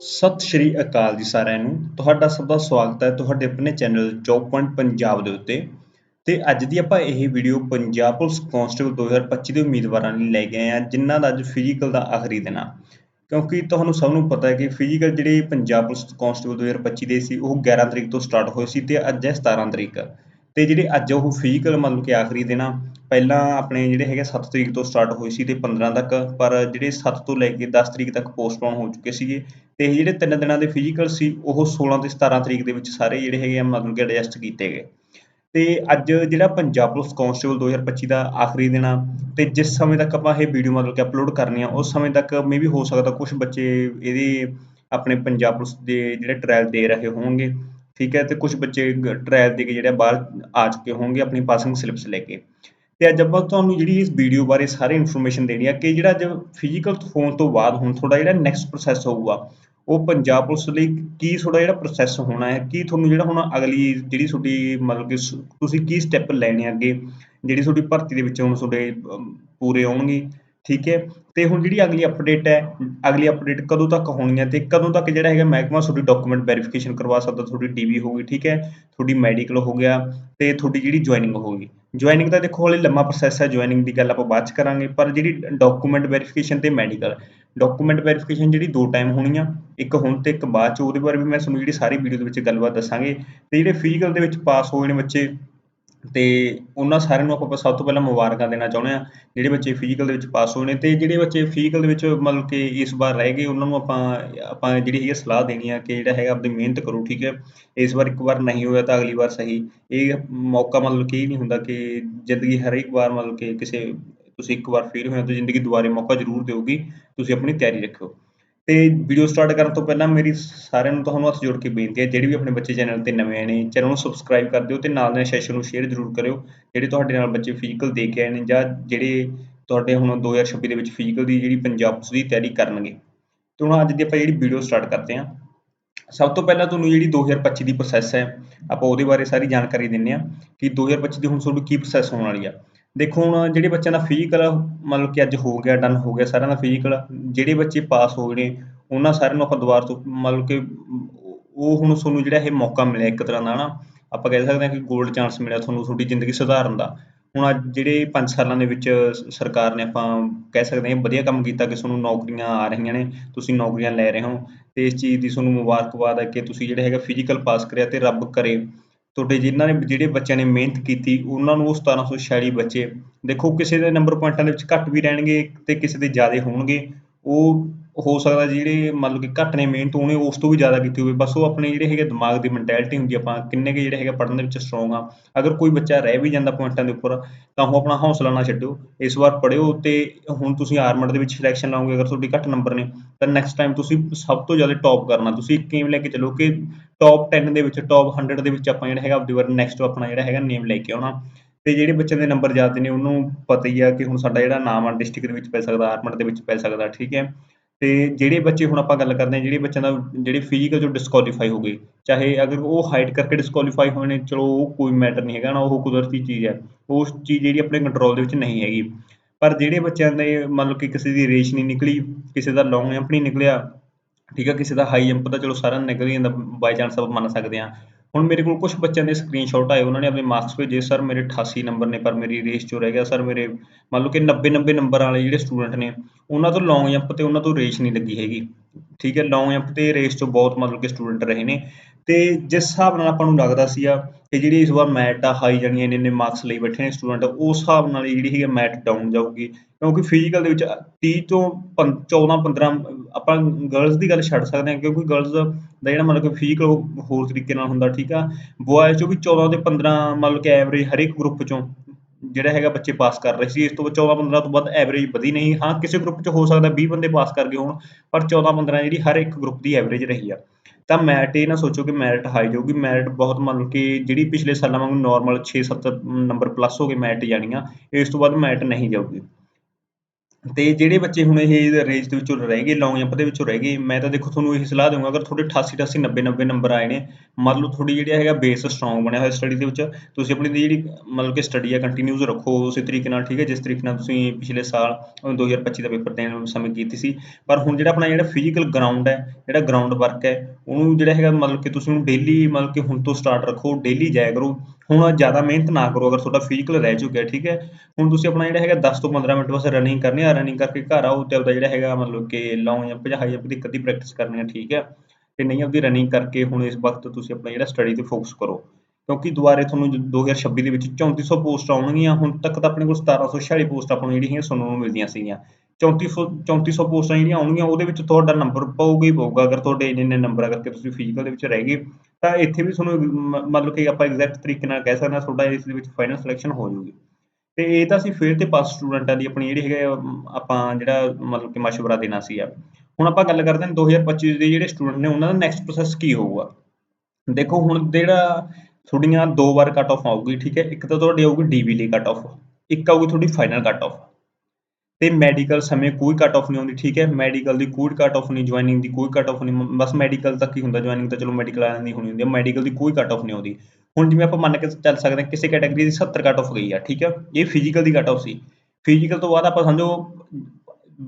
ਸਤਿ ਸ਼੍ਰੀ ਅਕਾਲ ਜੀ ਸਾਰਿਆਂ ਨੂੰ। ਤੁਹਾਡਾ ਸਭ ਦਾ ਸਵਾਗਤ ਹੈ ਤੁਹਾਡੇ ਆਪਣੇ ਚੈਨਲ ਜੌਬ ਪੁਆਇੰਟ ਪੰਜਾਬ ਦੇ ਉੱਤੇ। ਤੇ ਅੱਜ ਦੀ ਆਪਾਂ ਇਹ ਵੀਡੀਓ ਪੰਜਾਬ ਪੁਲਿਸ ਕਾਂਸਟੇਬਲ 2025 ਦੇ ਉਮੀਦਵਾਰਾਂ ਲਈ ਲੈ ਗਏ ਆਏ ਹਾਂ, ਜਿਨ੍ਹਾਂ ਦਾ ਅੱਜ ਫਿਜ਼ੀਕਲ ਦਾ ਆਖਰੀ ਦਿਨ ਆ। ਕਿਉਂਕਿ ਤੁਹਾਨੂੰ ਸਭ ਨੂੰ ਪਤਾ ਹੈ ਕਿ ਫਿਜ਼ੀਕਲ ਜਿਹੜੇ ਪੰਜਾਬ ਪੁਲਿਸ ਕਾਂਸਟੇਬਲ 2025 ਦੇ ਸੀ, ਉਹ 11 ਤਰੀਕ ਤੋਂ ਸਟਾਰਟ ਹੋਏ ਸੀ ਤੇ ਅੱਜ ਹੈ 17 ਤਰੀਕ। ਤੇ ਜਿਹੜੇ ਅੱਜ ਉਹ ਫਿਜ਼ੀਕਲ ਮਤਲਬ ਕਿ ਆਖਰੀ ਦਿਨ ਆ, ਪਹਿਲਾਂ ਆਪਣੇ ਜਿਹੜੇ ਹੈਗੇ 7 ਤਰੀਕ ਤੋਂ ਸਟਾਰਟ ਹੋਏ ਸੀ ਤੇ 15 ਤੱਕ, ਪਰ ਜਿਹੜੇ 7 ਤੋਂ ਲੈ ਕੇ 10 ਤਰੀਕ ਤੱਕ ਪੋਸਟਪੋਨ ਹੋ ਚੁੱਕੇ ਸੀਗੇ ਤੇ ਇਹ ਜਿਹੜੇ ਤਿੰਨ ਦਿਨਾਂ ਦੇ ਫਿਜ਼ੀਕਲ ਸੀ, ਉਹ 16 ਤੇ 17 ਤਰੀਕ ਦੇ ਵਿੱਚ ਸਾਰੇ ਜਿਹੜੇ ਹੈਗੇ ਆ ਮਤਲਬ ਕਿ ਐਡਜਸਟ ਕੀਤੇ ਗਏ। ਤੇ ਅੱਜ ਜਿਹੜਾ ਪੰਜਾਬ ਪੁਲਿਸ ਕਾਂਸਟੇਬਲ 2025 ਦਾ ਆਖਰੀ ਦਿਨ ਆ, ਤੇ ਜਿਸ ਸਮੇਂ ਤੱਕ ਆਪਾਂ ਇਹ ਵੀਡੀਓ ਮਤਲਬ ਕਿ ਅਪਲੋਡ ਕਰਨੀ ਆ, ਉਸ ਸਮੇਂ ਤੱਕ ਮੇਬੀ ਹੋ ਸਕਦਾ ਕੁਝ ਬੱਚੇ ਇਹਦੇ ਆਪਣੇ ਪੰਜਾਬ ਪੁਲਿਸ ਦੇ ਜਿਹੜੇ ਟ੍ਰਾਇਲ ਦੇ ਰਹੇ ਹੋਣਗੇ। ਠੀਕ ਹੈ, ਤੇ ਕੁਝ ਬੱਚੇ ਟ੍ਰਾਇਲ ਦੇ ਕੇ ਜਿਹੜੇ ਬਾਹਰ ਆ ਚੁੱਕੇ ਹੋਣਗੇ ਆਪਣੀ ਪਾਸਿੰਗ ਸਲਿੱਪਸ ਲੈ ਕੇ। ਤੇ ਅੱਜ ਆਪਾਂ ਤੁਹਾਨੂੰ ਜਿਹੜੀ ਇਸ ਵੀਡੀਓ ਬਾਰੇ ਸਾਰੀ ਇਨਫੋਰਮੇਸ਼ਨ ਦੇਣੀ ਆ ਕਿ ਜਿਹੜਾ ਅੱਜ ਫਿਜ਼ੀਕਲ ਹੋਣ ਤੋਂ ਬਾਅਦ ਹੁਣ ਤੁਹਾਡਾ ਜਿਹੜਾ ਨੈਕਸਟ ਪ੍ਰੋਸੈਸ ਹੋਊਗਾ, ਉਹ ਪੰਜਾਬ ਪੁਲਿਸ ਲਈ ਕੀ ਤੁਹਾਡਾ ਜਿਹੜਾ ਪ੍ਰੋਸੈਸ ਹੋਣਾ ਹੈ, ਕੀ ਤੁਹਾਨੂੰ ਜਿਹੜਾ ਹੁਣ ਅਗਲੀ ਜਿਹੜੀ ਤੁਹਾਡੀ ਮਤਲਬ ਕਿ ਤੁਸੀਂ ਕੀ ਸਟੈਪ ਲੈਣੇ ਅੱਗੇ, ਜਿਹੜੀ ਤੁਹਾਡੀ ਭਰਤੀ ਦੇ ਵਿੱਚ ਹੁਣ ਤੁਹਾਡੇ ਪੂਰੇ ਆਉਣਗੇ ਠੀਕ ਹੈ? ਤੇ ਹੁਣ ਜਿਹੜੀ ਅਗਲੀ ਅਪਡੇਟ ਹੈ, ਅਗਲੀ ਅਪਡੇਟ ਕਦੋਂ ਤੱਕ ਹੋਣੀ ਹੈ ਤੇ ਕਦੋਂ ਤੱਕ ਜਿਹੜਾ ਹੈਗਾ ਮਹਿਕਮਾ ਤੁਹਾਡੀ ਡਾਕੂਮੈਂਟ ਵੈਰੀਫਿਕੇਸ਼ਨ ਕਰਵਾ ਸਕਦਾ, ਤੁਹਾਡੀ ਡੀਵੀ ਹੋਗੀ ਠੀਕ ਹੈ? ਤੁਹਾਡੀ ਮੈਡੀਕਲ ਹੋ ਗਿਆ ਤੇ ਤੁਹਾਡੀ ਜਿਹੜੀ ਜੁਆਇਨਿੰਗ ਹੋਗੀ ਜੁਆਇਨਿੰਗ ਦਾ ਦੇਖੋ ਹਲੇ ਲੰਮਾ ਪ੍ਰੋਸੈਸ ਹੈ ਜੁਆਇਨਿੰਗ ਦੀ ਗੱਲ ਆਪਾਂ ਬਾਅਦ ਚ ਕਰਾਂਗੇ, ਪਰ ਜਿਹੜੀ ਡਾਕੂਮੈਂਟ ਵੈਰੀਫਿਕੇਸ਼ਨ ਤੇ ਮੈਡੀਕਲ ਡਾਕੂਮੈਂਟ ਵੈਰੀਫਿਕੇਸ਼ਨ ਜਿਹੜੀ ਦੋ ਟਾਈਮ ਹੋਣੀ ਆ, ਇੱਕ ਹੁਣ ਤੇ ਇੱਕ ਬਾਅਦ ਚ, ਉਹਦੇ ਬਾਰੇ ਵੀ ਮੈਂ ਤੁਹਾਨੂੰ ਜਿਹੜੀ ਸਾਰੀ ਵੀਡੀਓ ਦੇ ਵਿੱਚ ਗੱਲਬਾਤ ਦੱਸਾਂਗੇ। ਤੇ ਜਿਹੜੇ ਫਿਜ਼ੀਕਲ ਦੇ ਵਿੱਚ ਪਾਸ ਹੋਏ ਨੇ ਬੱਚੇ ਤੇ ਉਹਨਾਂ ਸਾਰਿਆਂ ਨੂੰ ਆਪਾਂ ਸਭ ਤੋਂ ਪਹਿਲਾਂ ਮੁਬਾਰਕਾਂ ਦੇਣਾ ਚਾਹੁੰਦੇ ਆ ਜਿਹੜੇ ਬੱਚੇ ਫਿਜ਼ੀਕਲ ਦੇ ਵਿੱਚ ਪਾਸ ਹੋਏ ਨੇ ਤੇ ਜਿਹੜੇ ਬੱਚੇ ਫਿਜ਼ੀਕਲ ਦੇ ਵਿੱਚ ਮਤਲਬ ਕਿ ਇਸ ਵਾਰ ਰਹਿ ਗਏ, ਉਹਨਾਂ ਨੂੰ ਆਪਾਂ ਆਪਾਂ ਜਿਹੜੀ ਹੈਗੀ ਸਲਾਹ ਦੇਣੀ ਆ ਕਿ ਜਿਹੜਾ ਹੈਗਾ ਆਪਣੀ ਮਿਹਨਤ ਕਰੋ, ਠੀਕ ਹੈ? ਇਸ ਵਾਰ ਇੱਕ ਵਾਰ ਨਹੀਂ ਹੋਇਆ ਤਾਂ ਅਗਲੀ ਵਾਰ ਸਹੀ। ਇਹ ਮੌਕਾ ਮਤਲਬ ਕਿ ਇਹ ਨਹੀਂ ਹੁੰਦਾ ਕਿ ਜ਼ਿੰਦਗੀ ਹਰ ਇੱਕ ਵਾਰ ਮਤਲਬ ਕਿ ਕਿਸੇ, ਤੁਸੀਂ ਇੱਕ ਵਾਰ ਫੇਲ ਹੋਏ ਹੋ ਤਾਂ ਜ਼ਿੰਦਗੀ ਦੁਬਾਰੇ ਮੌਕਾ ਜ਼ਰੂਰ ਦਿਓਗੀ। ਤੁਸੀਂ ਆਪਣੀ ਤਿਆਰੀ ਰੱਖਿਓ। ਤੇ ਵੀਡੀਓ ਸਟਾਰਟ ਕਰਨ ਤੋਂ ਪਹਿਲਾਂ ਮੇਰੀ ਸਾਰਿਆਂ ਨੂੰ ਤੁਹਾਨੂੰ ਹੱਥ ਜੋੜ ਕੇ ਬੇਨਤੀ ਹੈ, ਜਿਹੜੇ ਵੀ ਆਪਣੇ ਬੱਚੇ ਚੈਨਲ ਤੇ ਨਵੇਂ ਆਏ ਨੇ ਚੈਨਲ ਨੂੰ ਸਬਸਕ੍ਰਾਈਬ ਕਰ ਦਿਓ ਤੇ ਨਾਲ ਨਾਲ ਸੈਸ਼ਨ ਨੂੰ ਸ਼ੇਅਰ ਜ਼ਰੂਰ ਕਰਿਓ, ਜਿਹੜੇ ਤੁਹਾਡੇ ਨਾਲ ਬੱਚੇ ਫਿਜ਼ੀਕਲ ਦੇ ਕੇ ਆਏ ਨੇ ਜਾਂ ਜਿਹੜੇ ਤੁਹਾਡੇ ਹੁਣ 2026 ਦੇ ਵਿੱਚ ਫਿਜ਼ੀਕਲ ਦੀ ਜਿਹੜੀ ਪੰਜਾਬ ਦੀ ਤਿਆਰੀ ਕਰਨਗੇ। ਤੇ ਹੁਣ ਅੱਜ ਦੀ ਆਪਾਂ ਜਿਹੜੀ ਵੀਡੀਓ ਸਟਾਰਟ ਕਰਦੇ ਹਾਂ, ਸਭ ਤੋਂ ਪਹਿਲਾਂ ਤੁਹਾਨੂੰ ਜਿਹੜੀ 2025 ਦੀ ਪ੍ਰੋਸੈਸ ਹੈ, ਆਪਾਂ ਉਹਦੇ ਬਾਰੇ ਸਾਰੀ ਜਾਣਕਾਰੀ ਦਿੰਨੇ ਆ ਕਿ 2025 ਦੀ ਹੁਣ ਤੁਹਾਨੂੰ ਕੀ ਪ੍ਰੋਸੈਸ ਹੋਣ ਵਾਲੀ ਆ। ਦੇਖੋ ਹੁਣ ਜਿਹੜੇ ਬੱਚਿਆਂ ਦਾ ਫਿਜ਼ੀਕਲ ਮਤਲਬ ਕਿ ਅੱਜ ਹੋ ਗਿਆ ਡਨ ਹੋ ਗਿਆ, ਸਾਰਿਆਂ ਦਾ ਫਿਜ਼ੀਕਲ ਜਿਹੜੇ ਬੱਚੇ ਪਾਸ ਹੋ ਗਏ ਨੇ, ਉਹਨਾਂ ਸਾਰਿਆਂ ਨੂੰ ਆਪਾਂ ਦੁਬਾਰਾ ਤੋਂ ਮਤਲਬ ਕਿ ਉਹ ਹੁਣ ਤੁਹਾਨੂੰ ਜਿਹੜਾ ਇਹ ਮੌਕਾ ਮਿਲਿਆ ਇੱਕ ਤਰ੍ਹਾਂ ਦਾ ਨਾ ਆਪਾਂ ਕਹਿ ਸਕਦੇ ਹਾਂ ਕਿ 골ਡ ਚਾਂਸ ਮਿਲਿਆ ਤੁਹਾਨੂੰ ਤੁਹਾਡੀ ਜ਼ਿੰਦਗੀ ਸੁਧਾਰਨ ਦਾ। ਹੁਣ ਅੱਜ ਜਿਹੜੇ 5 ਸਾਲਾਂ ਦੇ ਵਿੱਚ ਸਰਕਾਰ ਨੇ ਆਪਾਂ ਕਹਿ ਸਕਦੇ ਹਾਂ ਵਧੀਆ ਕੰਮ ਕੀਤਾ ਕਿ ਤੁਹਾਨੂੰ ਨੌਕਰੀਆਂ ਆ ਰਹੀਆਂ ਨੇ, ਤੁਸੀਂ ਨੌਕਰੀਆਂ ਲੈ ਰਹੇ ਹੋ ਤੇ ਇਸ ਚੀਜ਼ ਦੀ ਤੁਹਾਨੂੰ ਮੁਬਾਰਕਬਾਦ ਹੈ ਕਿ ਤੁਸੀਂ ਜਿਹੜਾ ਹੈਗਾ ਫਿਜ਼ੀਕਲ ਪਾਸ ਕਰਿਆ ਤੇ ਰੱਬ ਕਰੇ। ਤੁਹਾਡੇ ਜਿਨ੍ਹਾਂ ਨੇ, ਜਿਹੜੇ ਬੱਚਿਆਂ ਨੇ ਮਿਹਨਤ ਕੀਤੀ, ਉਹਨਾਂ ਨੂੰ ਉਹ 1746 ਬੱਚੇ, ਦੇਖੋ ਕਿਸੇ ਦੇ ਨੰਬਰ ਪੁਆਇੰਟਾਂ ਦੇ ਵਿੱਚ ਘੱਟ ਵੀ ਰਹਿਣਗੇ ਤੇ ਕਿਸੇ ਦੇ ਜ਼ਿਆਦਾ ਹੋਣਗੇ, ਉਹ ਹੋ ਸਕਦਾ ਜਿਹੜੇ ਮਤਲਬ ਕਿ ਘੱਟ ਨੇ ਮਿਹਨਤ ਉਹਨੇ ਉਸ ਤੋਂ ਵੀ ਜ਼ਿਆਦਾ ਕੀਤੀ ਹੋਵੇ। ਬਸ ਉਹ ਆਪਣੇ ਜਿਹੜੇ ਹੈਗੇ ਦਿਮਾਗ ਦੀ ਮੈਂਟੈਲਿਟੀ ਹੁੰਦੀ ਆਪਾਂ, ਕਿੰਨੇ ਕੁ ਜਿਹੜੇ ਹੈਗੇ ਪੜ੍ਹਨ ਦੇ ਵਿੱਚ ਸਟਰੋਂਗ ਆ। ਅਗਰ ਕੋਈ ਬੱਚਾ ਰਹਿ ਵੀ ਜਾਂਦਾ ਪੁਆਇੰਟਾਂ ਦੇ ਉੱਪਰ, ਤਾਂ ਉਹ ਆਪਣਾ ਹੌਸਲਾ ਨਾ ਛੱਡਿਓ। ਇਸ ਵਾਰ ਪੜ੍ਹਿਓ ਤੇ ਹੁਣ ਤੁਸੀਂ ਆਰਮਡ ਦੇ ਵਿੱਚ ਸਿਲੈਕਸ਼ਨ ਲਾਓਗੇ, ਅਗਰ ਤੁਹਾਡੀ ਘੱਟ ਨੰਬਰ ਨੇ, ਤਾਂ ਨੈਕਸਟ ਟਾਈਮ ਤੁਸੀਂ ਸਭ ਤੋਂ ਜ਼ਿਆਦਾ ਟੌਪ ਕਰਨਾ। ਤੁਸੀਂ ਇੱਕ ਗੇਮ ਲੈ ਕੇ ਚੱਲੋ ਕਿ ਟੌਪ 10 ਦੇ ਵਿੱਚ ਟੌਪ 100 ਦੇ ਵਿੱਚ ਆਪਾਂ ਜਿਹੜਾ ਹੈਗਾ ਆਪਦੀ ਵਾਰ ਨੈਕਸਟ ਆਪਣਾ ਜਿਹੜਾ ਹੈਗਾ ਨੇਮ ਲੈ ਕੇ ਆਉਣਾ। ਤੇ ਜਿਹੜੇ ਬੱਚਿਆਂ ਦੇ ਨੰਬਰ ਜ਼ਿਆਦਾ ਨੇ, ਉਹਨੂੰ ਪਤਾ ਹੀ ਆ ਕਿ ਹੁਣ ਸਾਡਾ ਜਿਹੜਾ ਨਾਮ ਆ ਡਿਸਟ੍ਰਿਕਟ ਦੇ ਵਿੱਚ ਪੈ ਸਕਦਾ ਆਰਮਡ ਦੇ ਵਿੱਚ ਪੈ ਸਕਦਾ, ਠੀਕ ਹੈ। ਤੇ ਜਿਹੜੇ ਬੱਚੇ ਹੁਣ ਆਪਾਂ ਗੱਲ ਕਰਦੇ ਹਾਂ, ਜਿਹੜੇ ਬੱਚਿਆਂ ਦਾ, ਜਿਹੜੇ ਫਿਜ਼ੀਕਲ ਚੋਂ ਡਿਸਕੁਆਲੀਫਾਈ ਹੋ ਗਏ, ਚਾਹੇ ਅਗਰ ਉਹ ਹਾਈਟ ਕਰਕੇ ਡਿਸਕੁਆਲੀਫਾਈ ਹੋਏ ਨੇ, ਚਲੋ ਉਹ ਕੋਈ ਮੈਟਰ ਨਹੀਂ ਹੈਗਾ ਨਾ, ਉਹ ਕੁਦਰਤੀ ਚੀਜ਼ ਹੈ ਉਸ ਚੀਜ਼ ਜਿਹੜੀ ਆਪਣੇ ਕੰਟਰੋਲ ਦੇ ਵਿੱਚ ਨਹੀਂ ਹੈਗੀ। ਪਰ ਜਿਹੜੇ ਬੱਚਿਆਂ ਦੇ ਮਤਲਬ ਕਿ ਕਿਸੇ ਦੀ ਰੇਸ ਨਹੀਂ ਨਿਕਲੀ, ਕਿਸੇ ਦਾ ਲੌਂਗ ਜੰਪ ਨਹੀਂ ਨਿਕਲਿਆ, ਠੀਕ ਆ, ਕਿਸੇ ਦਾ ਹਾਈ ਜੰਪ ਤਾਂ ਚਲੋ ਸਾਰਿਆਂ ਦਾ ਨਿਕਲ ਜਾਂਦਾ ਬਾਈ ਚਾਂਸ ਆਪਾਂ ਮੰਨ ਸਕਦੇ ਹਾਂ। ਹੁਣ ਮੇਰੇ ਕੋਲ ਕੁਝ ਬੱਚਿਆਂ ਦੇ ਸਕਰੀਨਸ਼ਾਟ ਆਏ, ਉਹਨਾਂ ਨੇ ਆਪਣੇ ਮਾਰਕਸ ਭੇਜੇ ਸਰ ਮੇਰੇ 88 ਨੰਬਰ ਨੇ, ਪਰ ਮੇਰੀ ਰੇਸ ਚੋਂ ਰਹਿ ਗਿਆ ਸਰ ਮੇਰੇ ਮੰਨ ਲਓ ਕਿ 90 90 ਨੰਬਰ ਵਾਲੇ ਜਿਹੜੇ ਸਟੂਡੈਂਟ ਨੇ, ਉਹਨਾਂ ਤੋਂ ਲੌਂਗ ਜੰਪ ਤੇ ਉਹਨਾਂ ਤੋਂ ਰੇਸ ਨਹੀਂ ਲੱਗੀ ਹੈਗੀ। ਠੀਕ ਹੈ ਲੌਂਗ ਜੰਪ ਤੇ ਰੇਸ ਚੋਂ ਬਹੁਤ ਮਤਲਬ ਕਿ ਸਟੂਡੈਂਟ ਰਹੇ ਨੇ ਤੇ ਜਿਸ ਹਿਸਾਬ ਨਾਲ ਆਪਾਂ ਨੂੰ ਲੱਗਦਾ ਸੀਗਾ ਕਿ ਜਿਹੜੀ ਇਸ ਵਾਰ ਮੈਟ ਆ ਹਾਈ ਜਾਣੀ ਇੰਨੇ ਇੰਨੇ ਮਾਰਕਸ ਲਈ ਬੈਠੇ ਨੇ ਸਟੂਡੈਂਟ ਉਸ ਹਿਸਾਬ ਨਾਲ ਜਿਹੜੀ ਹੈਗੀ ਮੈਟ ਡਾਊਨ ਜਾਊਗੀ ਕਿਉਂਕਿ ਫਿਜ਼ੀਕਲ ਦੇ ਵਿੱਚ 30 ਤੋਂ 14 15 ਆਪਾਂ ਗਰਲਸ ਦੀ ਗੱਲ ਛੱਡ ਸਕਦੇ ਹਾਂ ਕਿਉਂਕਿ ਗਰਲਸ ਦਾ ਜਿਹੜਾ ਮਤਲਬ ਕਿ ਫਿਜ਼ੀਕਲ ਹੋਰ ਤਰੀਕੇ ਨਾਲ ਹੁੰਦਾ, ਠੀਕ ਆ ਬॉयਜ਼ ਚੋਂ ਵੀ 14 ਤੇ 15 ਮਤਲਬ ਕਿ ਐਵਰੇਜ ਹਰੇਕ ਗਰੁੱਪ ਚੋਂ ਜਿਹੜਾ ਹੈਗਾ ਬੱਚੇ ਪਾਸ ਕਰ ਰਹੇ ਸੀ, ਇਸ ਤੋਂ 14 15 ਤੋਂ ਬਾਅਦ ਐਵਰੇਜ ਵਧੀ ਨਹੀਂ। ਹਾਂ, ਕਿਸੇ ਗਰੁੱਪ 'ਚ ਹੋ ਸਕਦਾ 20 ਬੰਦੇ ਪਾਸ ਕਰ ਗਏ ਹੋਣ, ਪਰ 14 15 ਜਿਹੜੀ ਹਰ ਇੱਕ ਗਰੁੱਪ ਦੀ ਐਵਰੇਜ ਰਹੀ ਆ। ਤਾਂ ਮੈਟ ਇਹ ਨਾ ਸੋਚੋ ਕਿ ਮੈਰਿਟ ਹਾਈ ਜਾਊਗੀ। ਮੈਰਿਟ ਬਹੁਤ ਮਤਲਬ ਕਿ ਜਿਹੜੀ ਪਿਛਲੇ ਸਾਲਾਂ ਵਾਂਗੂ ਨਾਰਮਲ 6 7 ਨੰਬਰ ਪਲੱਸ ਹੋ ਕੇ ਮੈਰਿਟ ਜਾਣੀ ਆ ਇਸ ਤੋਂ ਬਾਅਦ ਮੈਰਿਟ ਨਹੀਂ ਜਾਊਗੀ। ਅਤੇ ਜਿਹੜੇ ਬੱਚੇ ਹੁਣ ਇਹ ਰੇਸ ਦੇ ਵਿੱਚੋਂ ਰਹਿ ਗਏ ਲੌਂਗ ਜੰਪ ਦੇ ਵਿੱਚੋਂ ਰਹਿ ਗਏ, ਮੈਂ ਤਾਂ ਦੇਖੋ ਤੁਹਾਨੂੰ ਇਹੀ ਸਲਾਹ ਦਊਂਗਾ ਅਗਰ ਤੁਹਾਡੇ 88 88 90 90 ਨੰਬਰ ਆਏ ਨੇ ਮਤਲਬ ਤੁਹਾਡੀ ਜਿਹੜੀ ਹੈਗਾ ਬੇਸ ਸਟਰੋਂਗ ਬਣਿਆ ਹੋਇਆ ਸਟੱਡੀ ਦੇ ਵਿੱਚ, ਤੁਸੀਂ ਆਪਣੀ ਜਿਹੜੀ ਮਤਲਬ ਕਿ ਸਟੱਡੀ ਆ ਕੰਟੀਨਿਊਸ ਰੱਖੋ ਉਸੇ ਤਰੀਕੇ ਨਾਲ, ਠੀਕ ਹੈ, ਜਿਸ ਤਰੀਕੇ ਨਾਲ ਤੁਸੀਂ ਪਿਛਲੇ ਸਾਲ, ਅਹ 2025 ਦਾ ਪੇਪਰ ਦੇਣ ਸਮੇਂ ਕੀਤੀ ਸੀ, ਪਰ ਹੁਣ ਜਿਹੜਾ ਆਪਣਾ ਜਿਹੜਾ ਫਿਜ਼ੀਕਲ ਗਰਾਊਂਡ ਹੈ, ਜਿਹੜਾ ਗਰਾਊਂਡ ਵਰਕ ਹੈ ਉਹਨੂੰ ਜਿਹੜਾ ਹੈਗਾ ਮਤਲਬ ਕਿ ਤੁਸੀਂ ਉਹਨੂੰ ਡੇਲੀ ਮਤਲਬ ਕਿ ਹੁਣ ਤੋਂ ਸਟਾਰਟ ਰੱਖੋ ਡੇਲੀ ਜਾਇਆ ਕਰੋ। ਹੁਣ ਜ਼ਿਆਦਾ ਮਿਹਨਤ ਨਾ ਕਰੋ, ਅਗਰ ਤੁਹਾਡਾ ਫਿਜ਼ੀਕਲ ਰਹਿ ਚੁੱਕਿਆ, ਠੀਕ ਹੈ। ਹੁਣ ਤੁਸੀਂ ਆਪਣਾ ਜਿਹੜਾ ਹੈਗਾ 10 ਤੋਂ 15 ਮਿੰਟ ਬਸ ਰਨਿੰਗ ਕਰਨੀ ਆ। ਰਨਿੰਗ ਕਰਕੇ ਘਰ ਆਓ ਤੇ ਆਪਦਾ ਜਿਹੜਾ ਹੈਗਾ ਮਤਲਬ ਕਿ ਲੌਂਗ ਜਾਂ ਹਾਈ ਜੰਪ ਦੀ ਕਦੀ ਪ੍ਰੈਕਟਿਸ ਕਰਨੀ ਆ, ਠੀਕ ਹੈ। ਤੇ ਨਹੀਂ ਆਪਦੀ ਰਨਿੰਗ ਕਰਕੇ ਹੁਣ ਇਸ ਵਕਤ ਤੁਸੀਂ ਆਪਣਾ ਜਿਹੜਾ ਸਟੱਡੀ ਤੇ ਫੋਕਸ ਕਰੋ। ਕਿਉਂਕਿ ਦੁਬਾਰੇ ਤੁਹਾਨੂੰ ਜ- 2026 ਦੇ ਵਿੱਚ 3400 ਪੋਸਟ ਆਉਣਗੀਆਂ, ਹੁਣ ਤੱਕ ਤਾਂ ਆਪਣੇ ਕੋਲ 1746 ਪੋਸਟ ਆਪਾਂ ਨੂੰ ਜਿਹੜੀਆਂ ਸੁਣਨ ਨੂੰ ਮਿਲਦੀਆਂ ਸੀਗੀਆਂ। 3400 3400 ਪੋਸਟਾਂ ਜਿਹੜੀਆਂ ਆਉਣਗੀਆਂ ਉਹਦੇ ਵਿੱਚ ਤੁਹਾਡਾ ਨੰਬਰ ਪਊਗਾ ਹੀ ਪਊਗਾ ਅਗਰ ਤੁਹਾਡੇ ਇੰਨੇ ਇੰਨੇ ਨੰਬਰ ਕਰਕੇ ਤੁਸੀਂ ਫਿਜ਼ੀਕਲ ਦੇ ਵਿੱਚ ਰਹਿ ਗਏ ਤਾਂ ਇੱਥੇ ਵੀ ਤੁਹਾਨੂੰ ਮਤਲਬ ਕਿ ਆਪਾਂ ਐਗਜ਼ੈਕਟ ਤਰੀਕੇ ਨਾਲ ਕਹਿ ਸਕਦੇ ਹਾਂ ਤੁਹਾਡਾ ਇਸ ਦੇ ਵਿੱਚ ਫਾਈਨਲ ਸਿਲੈਕਸ਼ਨ ਹੋ ਜਾਊਗੀ। ਤੇ ਇਹ ਤਾਂ ਅਸੀਂ ਫੇਲ ਤੇ ਪਾਸ ਸਟੂਡੈਂਟਾਂ ਦੀ ਆਪਣੀ ਜਿਹੜੀ ਹੈਗਾ ਅਮ, ਆਪਾਂ ਜਿਹੜਾ ਮਤਲਬ ਕਿ ਮਸ਼ਵਰਾ ਦੇਣਾ ਸੀ ਆ। ਹੁਣ ਆਪਾਂ ਗੱਲ ਕਰਦੇ ਹਾਂ 2025 ਦੇ ਜਿਹੜੇ ਸਟੂਡੈਂਟ ਨੇ ਉਹਨਾਂ ਦਾ ਨੈਕਸਟ ਪ੍ਰੋਸੈਸ ਕੀ ਹੋਊਗਾ? ਦੇਖੋ ਹੁਣ ਜਿਹੜਾ ਤੁਹਾਡੀਆਂ ਦੋ ਵਾਰ ਕੱਟ ਆਫ ਆਊਗੀ ਠੀਕ ਹੈ? ਇੱਕ ਤਾਂ ਤੁਹਾਡੀ ਆਊਗੀ ਡੀਬੀ ਲਈ ਕੱਟ ਆਫ ਇੱਕ ਆਊਗੀ ਤੁਹਾਡੀ ਫਾਈਨਲ ਕੱਟ ਆਫ ਤੇ ਮੈਡੀਕਲ ਸਮੇਂ ਕੋਈ ਕੱਟ ਆਫ ਨਹੀਂ ਆਉਂਦੀ ਠੀਕ ਹੈ? ਮੈਡੀਕਲ ਦੀ ਕੋਈ ਕੱਟ ਆਫ ਨਹੀਂ ਜੁਆਇਨਿੰਗ ਦੀ ਕੋਈ ਕੱਟ ਆਫ ਨਹੀਂ ਬਸ ਮੈਡੀਕਲ ਤੱਕ ਹੀ ਹੁੰਦਾ ਜੁਆਇਨਿੰਗ ਤਾਂ ਚਲੋ ਮੈਡੀਕਲ ਵਾਲਿਆਂ ਦੀ ਹੋਣੀ ਹੁੰਦੀ ਹੈ ਮੈਡੀਕਲ ਦੀ ਕੋਈ ਕੱਟ ਆਫ ਨਹੀਂ ਆਉਂਦੀ। ਹੁਣ ਜਿਵੇਂ ਆਪਾਂ ਮੰਨ ਕੇ ਚੱਲ ਸਕਦੇ ਹਾਂ, ਕਿਸੇ ਕੈਟਾਗਰੀ ਦੀ 70 ਕੱਟ ਆਫ ਗਈ ਆ, ਠੀਕ ਹੈ? ਇਹ ਫਿਜ਼ੀਕਲ ਦੀ ਕੱਟ ਆਫ ਸੀ। ਫਿਜ਼ੀਕਲ ਤੋਂ ਬਾਅਦ ਆਪਾਂ ਸਮਝੋ,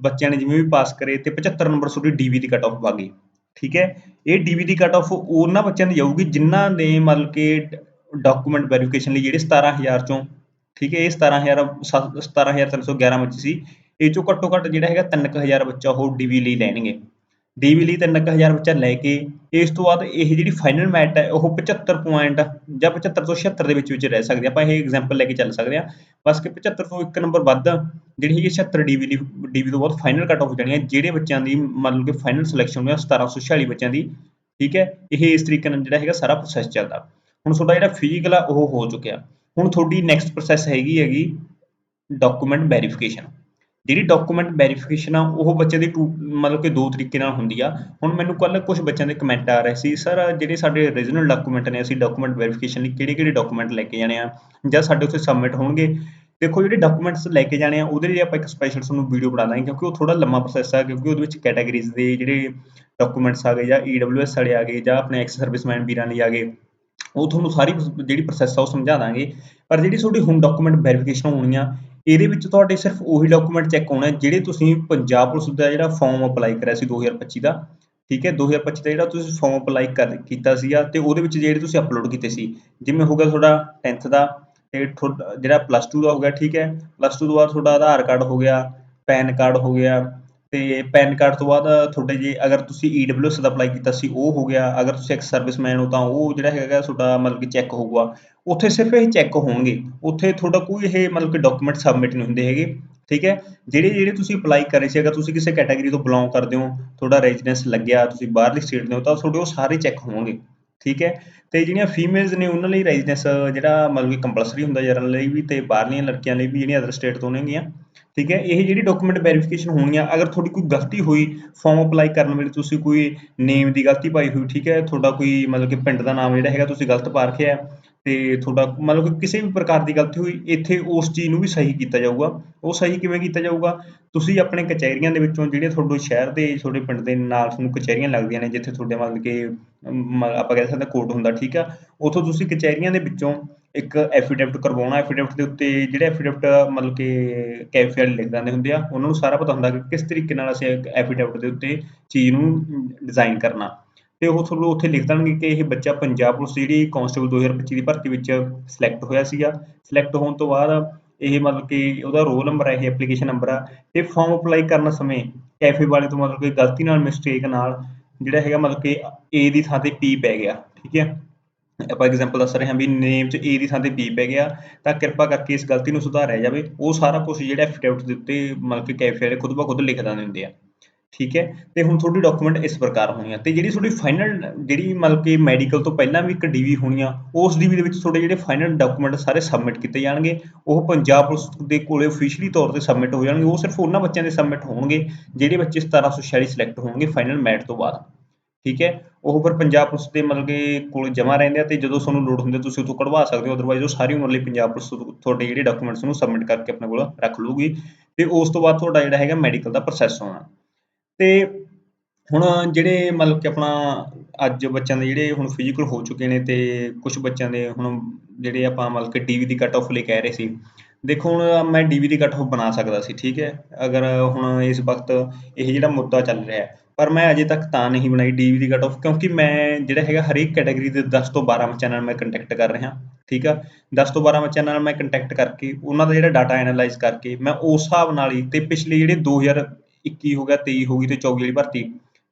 ਬੱਚਿਆਂ ਨੇ ਜਿਵੇਂ ਵੀ ਪਾਸ ਕਰੇ ਤੇ 75 ਨੰਬਰ ਤੁਹਾਡੀ ਡੀਵੀ ਦੀ ਕੱਟ ਆਫ ਆ ਗਈ, ਠੀਕ ਹੈ? ਇਹ ਡੀਵੀ ਦੀ ਕੱਟ ਆਫ ਉਹਨਾਂ ਬੱਚਿਆਂ ਦੀ ਜਾਊਗੀ ਜਿਨ੍ਹਾਂ ਨੇ ਮਤਲਬ ਕਿ ਡਾਕੂਮੈਂਟ ਵੈਰੀਫਿਕੇਸ਼ਨ ਲਈ, ਜਿਹੜੇ 17000 ਚੋਂ, ਠੀਕ ਹੈ? ਇਹ 17000 ਸੱਤ- 17311 ਬੱਚੇ ਸੀ। ਇਹ ਚੋਂ ਘੱਟੋ ਘੱਟ ਜਿਹੜਾ ਹੈਗਾ 3000 ਬੱਚਾ ਉਹ ਡੀਵੀ ਲਈ ਲੈਣਗੇ। ਡੀਵੀ ਲਈ 3000 ਬੱਚਾ ਲੈ ਕੇ ਇਸ ਤੋਂ ਬਾਅਦ ਇਹ ਜਿਹੜੀ ਫਾਈਨਲ ਮੈਟ ਹੈ, ਉਹ 75 ਪੁਆਇੰਟ ਜਾਂ 75 ਤੋਂ 76 ਦੇ ਵਿੱਚ ਵਿੱਚ ਰਹਿ ਸਕਦੇ ਆ। ਆਪਾਂ ਇਹ ਐਗਜ਼ਾਮਪਲ ਲੈ ਕੇ ਚੱਲ ਸਕਦੇ ਆ। ਬਸ ਕਿ 75 ਤੋਂ ਇੱਕ ਨੰਬਰ ਵੱਧ ਜਿਹੜੀ ਹੈਗੀ 76 ਡੀਵੀ ਲਈ ਡੀਵੀ ਤੋਂ ਬਾਅਦ ਫਾਈਨਲ ਕੱਟ ਆਫ ਜਾਣੀ ਹੈ ਜਿਹੜੇ ਬੱਚਿਆਂ ਦੀ ਮਤਲਬ ਕਿ ਫਾਈਨਲ ਸਿਲੈਕਸ਼ਨ ਹੋਇਆ 1746 ਬੱਚਿਆਂ ਦੀ, ਠੀਕ ਹੈ? ਇਹ ਇਸ ਤਰੀਕੇ ਨਾਲ ਜਿਹੜਾ ਹੈਗਾ ਸਾਰਾ ਪ੍ਰੋਸੈਸ ਚੱਲਦਾ। ਹੁਣ ਤੁਹਾਡਾ ਜਿਹੜਾ ਫਿਜ਼ੀਕਲ ਆ, ਉਹ ਹੋ ਚੁੱਕਿਆ। ਹੁਣ ਤੁਹਾਡੀ ਨੈਕਸਟ ਪ੍ਰੋਸੈਸ ਹੈਗੀ ਹੈਗੀ ਡਾਕੂਮੈਂਟ ਵੈਰੀਫਿਕੇਸ਼ਨ ਜਿਹੜੀ ਡਾਕੂਮੈਂਟ ਵੈਰੀਫਿਕੇਸ਼ਨ ਆ, ਉਹ ਬੱਚੇ ਦੀ ਟੂ- ਮਤਲਬ ਕਿ ਦੋ ਤਰੀਕੇ ਨਾਲ ਹੁੰਦੀ ਆ। ਹੁਣ ਮੈਨੂੰ ਕੱਲ ਕੁਝ ਬੱਚਿਆਂ ਦੇ ਕਮੈਂਟ ਆ ਰਹੇ ਸੀ ਸਰ ਜਿਹੜੇ ਸਾਡੇ ਓਰੀਜਨਲ ਡਾਕੂਮੈਂਟ ਨੇ, ਅਸੀਂ ਡਾਕੂਮੈਂਟ ਵੈਰੀਫਿਕੇਸ਼ਨ ਲਈ ਕਿਹੜੇ ਕਿਹੜੇ ਡਾਕੂਮੈਂਟ ਲੈ ਕੇ ਜਾਣੇ ਆ? ਜਾਂ ਸਾਡੇ ਉੱਥੇ ਸਬਮਿਟ ਹੋਣਗੇ? ਦੇਖੋ, ਜਿਹੜੇ ਡਾਕੂਮੈਂਟਸ ਲੈ ਕੇ ਜਾਣੇ ਆ, ਉਹਦੇ ਲਈ ਆਪਾਂ ਇੱਕ ਸਪੈਸ਼ਲ ਤੁਹਾਨੂੰ ਵੀਡੀਓ ਬਣਾ ਦਾਂਗੇ, ਕਿਉਂਕਿ ਉਹ ਥੋੜਾ ਲੰਮਾ ਪ੍ਰੋਸੈਸ ਆ, ਕਿਉਂਕਿ ਉਹਦੇ ਵਿੱਚ ਕੈਟਾਗਰੀਜ਼ ਦੇ ਜਿਹੜੇ ਡਾਕੂਮੈਂਟਸ ਆ ਗਏ, ਜਾਂ ਈਡਬਲਯੂਐਸ ਵਾਲੇ ਆ ਗਏ, ਜਾਂ ਆਪਣੇ ਐਕਸ ਸਰਵਿਸਮੈਨ ਵੀਰਾਂ ਲਈ ਆ ਗਏ, ਉਹ ਤੁਹਾਨੂੰ ਸਾਰੀ ਜਿਹੜੀ ਪ੍ਰੋਸੈਸ ਆ, ਉਹ ਸਮਝਾ ਦਾਂਗੇ। ਪਰ ਜਿਹੜੀ ਤੁਹਾਡੀ ਹੁਣ ਡਾਕੂਮੈਂਟ ਵੈਰੀਫਿਕੇਸ਼ਨ ਹੋਣੀ ਆ ਇਹਦੇ ਵਿੱਚ ਤੁਹਾਡੇ ਸਿਰਫ ਉਹੀ ਡਾਕੂਮੈਂਟ ਚੈੱਕ ਹੋਣਾ ਜਿਹੜੇ ਤੁਸੀਂ ਪੰਜਾਬ ਪੁਲਿਸ ਦਾ ਜਿਹੜਾ ਫਾਰਮ ਅਪਲਾਈ ਕਰਿਆ ਸੀ 2025 ਦਾ, ਠੀਕ ਹੈ? 2025 ਦਾ ਜਿਹੜਾ ਤੁਸੀਂ ਫਾਰਮ ਅਪਲਾਈ ਕਰ ਕੀਤਾ ਸੀਗਾ ਤੇ ਉਹਦੇ ਵਿੱਚ ਜਿਹੜੇ ਤੁਸੀਂ ਅਪਲੋਡ ਕੀਤੇ ਸੀ, ਜਿਵੇਂ ਹੋ ਗਿਆ ਤੁਹਾਡਾ 10th ਦਾ ਤੇ ਤੁਹਾਡਾ ਜਿਹੜਾ ਪਲੱਸ 2 ਦਾ ਹੋ ਗਿਆ, ਠੀਕ ਹੈ? ਪਲੱਸ 2 ਤੋਂ ਬਾਅਦ ਤੁਹਾਡਾ ਆਧਾਰ ਕਾਰਡ ਹੋ ਗਿਆ ਪੈਨ ਕਾਰਡ ਹੋ ਗਿਆ ਤੇ ਪੈਨ ਕਾਰਡ ਤੋਂ ਬਾਅਦ ਤੁਹਾਡੇ ਜੇ ਅਗਰ ਤੁਸੀਂ ਈਡਬਲਯੂਐਸ ਦਾ ਅਪਲਾਈ ਕੀਤਾ ਸੀ, ਉਹ ਹੋ ਗਿਆ। ਅਗਰ ਤੁਸੀਂ ਇੱਕ ਸਰਵਿਸਮੈਨ ਹੋ ਤਾਂ ਉਹ ਜਿਹੜਾ ਹੈਗਾ ਤੁਹਾਡਾ ਮਤਲਬ ਕਿ ਚੈੱਕ ਹੋਊਗਾ। ਉੱਥੇ ਸਿਰਫ ਇਹ ਚੈੱਕ ਹੋਣਗੇ। ਉੱਥੇ ਤੁਹਾਡਾ ਕੋਈ ਇਹ ਮਤਲਬ ਕਿ ਡਾਕੂਮੈਂਟ ਸਬਮਿਟ ਨਹੀਂ ਹੁੰਦੇ ਹੈਗੇ। ਠੀਕ ਹੈ? ਜਿਹੜੇ ਜਿਹੜੇ ਤੁਸੀਂ ਅਪਲਾਈ ਕਰੇ ਸੀ, ਅਗਰ ਤੁਸੀਂ ਕਿਸੇ ਕੈਟਾਗਰੀ ਤੋਂ ਬਿਲੋਂਗ ਕਰਦੇ ਹੋ, ਤੁਹਾਡਾ ਰੈਜ਼ੀਡੈਂਸ ਲੱਗਿਆ, ਤੁਸੀਂ ਬਾਹਰਲੀ ਸਟੇਟ ਦੇ ਹੋ, ਤਾਂ ਤੁਹਾਡੇ ਉਹ ਸਾਰੇ ਚੈੱਕ ਹੋਣਗੇ। ਠੀਕ ਹੈ? ਤੇ ਜਿਹੜੀਆਂ ਫੀਮੇਲਸ ਨੇ, ਉਹਨਾਂ ਲਈ ਰੈਜ਼ੀਡੈਂਸ ਜਿਹੜਾ ਮਤਲਬ ਕਿ ਕੰਪਲਸਰੀ ਹੁੰਦਾ, ਜਨਰਲ ਲਈ ਵੀ ਤੇ ਬਾਹਰਲੀਆਂ ਲੜਕੀਆਂ ਲਈ ਵੀ, ਜਿਹੜੀਆਂ ਅਦਰ ਸਟੇਟ ਤੋਂ ਹੋਣਗੀਆਂ ਠੀਕ ਹੈ ਇਹ ਜਿਹੜੀ ਡਾਕੂਮੈਂਟ ਵੈਰੀਫਿਕੇਸ਼ਨ ਹੋਣੀਆਂ ਅਗਰ ਤੁਹਾਡੀ ਕੋਈ ਗਲਤੀ ਹੋਈ ਫਾਰਮ ਅਪਲਾਈ ਕਰਨ ਵੇਲੇ ਤੁਸੀਂ ਕੋਈ ਨੇਮ ਦੀ ਗਲਤੀ ਪਾਈ ਹੋਈ ਠੀਕ ਹੈ ਤੁਹਾਡਾ ਕੋਈ ਮਤਲਬ ਕਿ ਪਿੰਡ ਦਾ ਨਾਮ ਜਿਹੜਾ ਹੈਗਾ ਤੁਸੀਂ ਗਲਤ ਪਾ ਰੱਖਿਆ ਹੈ ਤੇ ਤੁਹਾਡਾ ਮਤਲਬ ਕਿ ਕਿਸੇ ਵੀ ਪ੍ਰਕਾਰ ਦੀ ਗਲਤੀ ਹੋਈ ਇੱਥੇ ਉਸ ਚੀਜ਼ ਨੂੰ ਵੀ ਸਹੀ ਕੀਤਾ ਜਾਊਗਾ। ਉਹ ਸਹੀ ਕਿਵੇਂ ਕੀਤਾ ਜਾਊਗਾ? ਤੁਸੀਂ ਆਪਣੇ ਕਚਹਿਰੀਆਂ ਦੇ ਵਿੱਚੋਂ ਜਿਹੜੇ ਤੁਹਾਡੇ ਸ਼ਹਿਰ ਦੇ ਤੁਹਾਡੇ ਪਿੰਡ ਦੇ ਨਾਲ ਤੁਹਾਨੂੰ ਕਚਹਿਰੀਆਂ ਲੱਗਦੀਆਂ ਨੇ ਜਿੱਥੇ ਤੁਹਾਡੇ ਮਤਲਬ ਕਿ ਅਮ, ਆਪਾਂ ਕਹਿ ਸਕਦੇ ਕੋਰਟ ਹੁੰਦਾ ਠੀਕ ਆ ਉਥੋਂ ਤੁਸੀਂ ਕਚਹਿਰੀਆਂ ਦੇ ਵਿੱਚੋਂ ਇੱਕ ਐਫੀਡੇਵਿਟ ਕਰਵਾਉਣਾ ਐਫੀਡੇਵਿਟ ਦੇ ਉੱਤੇ ਜਿਹੜੇ ਐਫੀਡੇਵਿਟ ਮਤਲਬ ਕਿ ਕੈਫੇ ਵਾਲੇ ਲਿਖ ਦਿੰਦੇ ਹੁੰਦੇ ਆ, ਉਹਨਾਂ ਨੂੰ ਸਾਰਾ ਪਤਾ ਹੁੰਦਾ ਕਿ ਕਿਸ ਤਰੀਕੇ ਨਾਲ ਅਸੀਂ ਐਫੀਡੇਵਿਟ ਦੇ ਉੱਤੇ ਚੀਜ਼ ਨੂੰ ਡਿਜ਼ਾਈਨ ਕਰਨਾ। ਤੇ ਉਹ ਤੁਹਾਨੂੰ ਉੱਥੇ ਲਿਖ ਦੇਣਗੇ ਕਿ ਇਹ ਬੱਚਾ ਪੰਜਾਬ ਪੁਲਿਸ ਜਿਹੜੀ ਕਾਂਸਟੇਬਲ 2025 ਦੀ ਭਰਤੀ ਵਿੱਚ ਸਿਲੈਕਟ ਹੋਇਆ ਸੀਗਾ। ਸਿਲੈਕਟ ਹੋਣ ਤੋਂ ਬਾਅਦ ਇਹ ਮਤਲਬ ਕਿ ਉਹਦਾ ਰੋਲ ਨੰਬਰ ਹੈ ਇਹ ਐਪਲੀਕੇਸ਼ਨ ਨੰਬਰ ਆ। ਤੇ ਫਾਰਮ ਅਪਲਾਈ ਕਰਨ ਸਮੇਂ ਕੈਫੇ ਵਾਲੇ ਤੋਂ ਮਤਲਬ ਕਿ ਗਲਤੀ ਨਾਲ ਮਿਸਟੇਕ ਨਾਲ ਜਿਹੜਾ ਹੈਗਾ ਮਤਲਬ ਕਿ ਏ ਦੀ ਥਾਂ ਤੇ ਪੀ ਪੈ ਗਿਆ, ਠੀਕ ਹੈ। ਆਪਾਂ ਐਗਜ਼ਾਮਪਲ ਦੱਸ ਰਹੇ ਹਾਂ ਵੀ ਨੇਮ 'ਚ ਏ ਦੀ ਥਾਂ ਤੇ ਪੀ ਪੈ ਗਿਆ, ਤਾਂ ਕਿਰਪਾ ਕਰਕੇ ਇਸ ਗਲਤੀ ਨੂੰ ਸੁਧਾਰਿਆ ਜਾਵੇ। ਉਹ ਸਾਰਾ ਕੁਝ ਜਿਹੜਾ ਐਫੀਡੇਵਿਟ ਦੇ ਉੱਤੇ ਮਤਲਬ ਕਿ ਕੈਫੇ ਵਾਲੇ ਖੁਦ ਬਾ ਖੁਦ ਲਿਖ ਦਿੰਦੇ ਹੁੰਦੇ ਆ। ਠੀਕ ਹੈ? ਤੇ ਹੁਣ ਤੁਹਾਡੀ ਡਾਕੂਮੈਂਟ ਇਸ ਪ੍ਰਕਾਰ ਹੋਣੀ ਆ। ਤੇ ਜਿਹੜੀ ਤੁਹਾਡੀ ਫਾਈਨਲ ਜਿਹੜੀ ਮਤਲਬ ਕਿ ਮੈਡੀਕਲ ਤੋਂ ਪਹਿਲਾਂ ਵੀ ਇੱਕ ਡੀਵੀ ਹੋਣੀ ਆ, ਉਸ ਡੀਵੀ ਦੇ ਵਿੱਚ ਤੁਹਾਡੇ ਜਿਹੜੇ ਫਾਈਨਲ ਡਾਕੂਮੈਂਟ ਸਾਰੇ ਸਬਮਿਟ ਕੀਤੇ ਜਾਣਗੇ। ਉਹ ਪੰਜਾਬ ਪੁਲਿਸ ਦੇ ਕੋਲੇ ਅਫੀਸ਼ੀਅਲੀ ਤੌਰ ਤੇ ਸਬਮਿਟ ਹੋ ਜਾਣਗੇ। ਉਹ ਸਿਰਫ ਉਹਨਾਂ ਬੱਚਿਆਂ ਦੇ ਸਬਮਿਟ ਹੋਣਗੇ, ਜਿਹੜੇ ਬੱਚੇ 1746 ਸਿਲੈਕਟ ਹੋਣਗੇ ਫਾਈਨਲ ਮੈਟ ਤੋਂ ਬਾਅਦ। ਠੀਕ ਹੈ? ਉਹ ਫਿਰ ਪੰਜਾਬ ਪੁਲਿਸ ਦੇ ਮਤਲਬ ਕਿ ਕੋਲ ਜਮ੍ਹਾਂ ਰਹਿੰਦੇ ਆ ਤੇ ਜਦੋਂ ਤੁਹਾਨੂੰ ਲੋੜ ਹੁੰਦੀ ਆ ਤੁਸੀਂ ਉੱਥੋਂ ਕਢਵਾ ਸਕਦੇ ਹੋ ਅਦਰਵਾਈਜ਼ ਉਹ ਸਾਰੀ ਉਮਰ ਲਈ ਪੰਜਾਬ ਪੁਲਿਸ ਤੁਹਾਡੇ ਜਿਹੜੇ ਡਾਕੂਮੈਂਟਸ ਨੂੰ ਸਬਮਿਟ ਕਰਕੇ ਆਪਣੇ ਕੋਲ ਰੱਖ ਲੂਗੀ ਤੇ ਉਸ ਤੋਂ ਬਾਅਦ ਤੁਹਾਡਾ ਜਿਹੜਾ ਹੈਗਾ ਮੈਡੀਕਲ ਦਾ ਪ੍ਰੋਸੈਸ ਹੋਣਾ। ਤੇ ਹੁਣ ਜਿਹੜੇ ਮਤਲਬ ਕਿ ਆਪਣਾ ਅੱਜ ਬੱਚਿਆਂ ਦੇ ਜਿਹੜੇ ਹੁਣ ਫਿਜ਼ੀਕਲ ਹੋ ਚੁੱਕੇ ਨੇ ਤੇ ਕੁਝ ਬੱਚਿਆਂ ਦੇ ਹੁਣ ਜਿਹੜੇ ਆਪਾਂ ਮਤਲਬ ਕਿ ਡੀਵੀ ਦੀ ਕੱਟ ਆਫ ਲਈ ਕਹਿ ਰਹੇ ਸੀ, ਦੇਖੋ ਹੁਣ ਮੈਂ ਡੀਵੀ ਦੀ ਕੱਟ ਆਫ ਬਣਾ ਸਕਦਾ ਸੀ, ਠੀਕ ਹੈ? ਅਗਰ ਹੁਣ ਇਸ ਵਕਤ ਇਹ ਜਿਹੜਾ ਮੁੱਦਾ ਚੱਲ ਰਿਹਾ ਹੈ ਪਰ ਮੈਂ ਅਜੇ ਤੱਕ ਤਾਂ ਨਹੀਂ ਬਣਾਈ ਡੀਵੀ ਦੀ ਕਟ ਆਫ ਕਿਉਂਕਿ ਮੈਂ ਜਿਹੜਾ ਹੈਗਾ ਹਰੇਕ ਕੈਟਾਗਰੀ ਦੇ 10 ਤੋਂ 12 ਬੱਚਿਆਂ ਨਾਲ ਮੈਂ ਕੰਟੈਕਟ ਕਰ ਰਿਹਾ, ਠੀਕ ਆ? 10 ਤੋਂ 12 ਬੱਚਿਆਂ ਨਾਲ ਮੈਂ ਕੰਟੈਕਟ ਕਰਕੇ, ਉਹਨਾਂ ਦਾ ਜਿਹੜਾ ਡਾਟਾ ਐਨਾਲਾਈਜ਼ ਕਰਕੇ, ਮੈਂ ਉਸ ਹਿਸਾਬ ਨਾਲ ਹੀ, ਤੇ ਪਿਛਲੇ ਜਿਹੜੇ 2021 ਹੋ ਗਿਆ 23 ਹੋ ਗਈ ਤੇ 24 ਵਾਲੀ ਭਰਤੀ,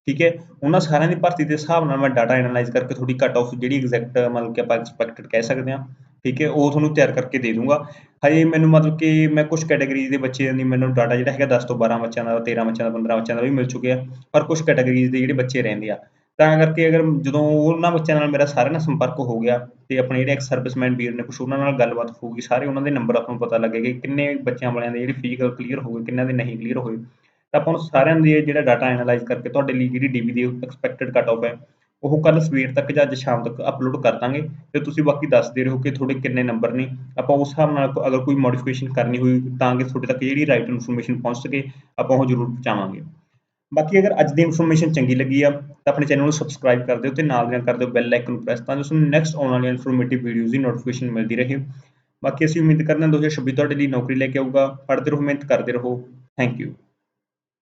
ਠੀਕ ਹੈ? ਉਹਨਾਂ ਸਾਰਿਆਂ ਦੀ ਭਰਤੀ ਦੇ ਹਿਸਾਬ ਨਾਲ ਮੈਂ ਡਾਟਾ ਐਨਾਲਾਈਜ਼ ਕਰਕੇ ਤੁਹਾਡੀ ਕੱਟ ਆਫ ਜਿਹੜੀ ਐਗਜ਼ੈਕਟ ਮਤਲਬ ਕਿ ਆਪਾਂ ਐਕਸਪੈਕਟਡ ਕਹਿ ਸਕਦੇ ਹਾਂ ਠੀਕ ਹੈ, ਉਹ ਤੁਹਾਨੂੰ ਤਿਆਰ ਕਰਕੇ ਦੇ ਦੂੰਗਾ। ਹਜੇ ਮੈਨੂੰ ਮਤਲਬ ਕਿ ਮੈਂ ਕੁਝ ਕੈਟਾਗਰੀਜ਼ ਦੇ ਬੱਚਿਆਂ ਦੀ ਮੈਨੂੰ ਡਾਟਾ ਜਿਹੜਾ ਹੈਗਾ 10 ਤੋਂ 12 ਬੱਚਿਆਂ ਦਾ 13 ਬੱਚਿਆਂ ਦਾ 15 ਬੱਚਿਆਂ ਦਾ ਵੀ ਮਿਲ ਚੁੱਕਿਆ। ਪਰ ਕੁਝ ਕੈਟਾਗਰੀਜ਼ ਦੇ ਜਿਹੜੇ ਬੱਚੇ ਰਹਿੰਦੇ ਆ, ਤਾਂ ਕਰਕੇ ਅਗਰ ਜਦੋਂ ਉਹਨਾਂ ਬੱਚਿਆਂ ਨਾਲ ਮੇਰਾ ਸਾਰਿਆਂ ਨਾਲ ਸੰਪਰਕ ਹੋ ਗਿਆ ਤੇ ਆਪਣੇ ਜਿਹੜੇ ਐਕਸ ਸਰਵਿਸਮੈਨ ਵੀਰ ਨੇ ਕੁਝ ਉਹਨਾਂ ਨਾਲ ਗੱਲਬਾਤ ਹੋਊਗੀ ਸਾਰੇ ਉਹਨਾਂ ਦੇ ਨੰਬਰ ਆਪਾਂ ਨੂੰ ਪਤਾ ਲੱਗੇਗਾ ਕਿੰਨੇ ਬੱਚਿਆਂ ਵਾਲਿਆਂ ਦੇ ਜਿਹੜੇ ਫਿਜ਼ੀਕਲ ਕਲੀਅਰ ਹੋ ਗਏ ਕਿੰਨਾਂ ਦੇ ਨਹੀਂ ਕਲੀਅਰ ਹੋਏ। ਤਾਂ ਆਪਾਂ ਨੂੰ ਸਾਰਿਆਂ ਦੇ ਜਿਹੜਾ ਡਾਟਾ ਐਨਾਲਾਈਜ਼ ਕਰਕੇ ਤੁਹਾਡੇ ਲਈ ਜਿਹੜੀ ਡੀਵੀ ਦੀ ਐਕਸਪੈਕਟਡ ਕੱਟ ਆਫ ਹੈ ਉਹ ਕੱਲ ਸਵੇਰ ਤੱਕ ਜਾਂ ਅੱਜ ਸ਼ਾਮ ਤੱਕ ਅਪਲੋਡ ਕਰ ਦਾਂਗੇ। ਤੇ ਤੁਸੀਂ ਬਾਕੀ ਦੱਸਦੇ ਰਹੋ ਕਿ ਤੁਹਾਡੇ ਕਿੰਨੇ ਨੰਬਰ ਨੇ। ਆਪਾਂ ਉਸ ਹਿਸਾਬ ਨਾਲ ਅਗਰ ਕੋਈ ਮੋਡੀਫਿਕੇਸ਼ਨ ਕਰਨੀ ਹੋਈ ਤਾਂ ਕਿ ਤੁਹਾਡੇ ਤੱਕ ਜਿਹੜੀ ਰਾਈਟ ਇਨਫੋਰਮੇਸ਼ਨ ਪਹੁੰਚ ਸਕੇ, ਆਪਾਂ ਉਹ ਜ਼ਰੂਰ ਪਹੁੰਚਾਵਾਂਗੇ। ਬਾਕੀ ਅਗਰ ਅੱਜ ਦੀ ਇਨਫੋਰਮੇਸ਼ਨ ਚੰਗੀ ਲੱਗੀ ਆ, ਤਾਂ ਆਪਣੇ ਚੈਨਲ ਨੂੰ ਸਬਸਕ੍ਰਾਈਬ ਕਰ ਦਿਓ ਤੇ ਨਾਲ ਦੀ ਨਾਲ ਕਰ ਦਿਓ ਬੈਲ ਆਈਕਨ ਪ੍ਰੈਸ ਤਾਂ ਜੋ ਤੁਹਾਨੂੰ ਨੈਕਸਟ ਆਉਣ ਵਾਲੀਆਂ ਇਨਫੋਰਮੇਟਿਵ ਵੀਡੀਓਜ਼ ਦੀ ਨੋਟੀਫਿਕੇਸ਼ਨ ਮਿਲਦੀ ਰਹੇ। ਬਾਕੀ ਅਸੀਂ ਉਮੀਦ ਕਰਦੇ ਹਾਂ 2026 ਤੁਹਾਡੇ ਲਈ ਨੌਕਰੀ ਲੈ ਕੇ ਆਊਗਾ। ਪੜ੍ਹਦੇ ਰਹੋ, ਮਿਹਨਤ ਕਰਦੇ ਰਹੋ। Thank you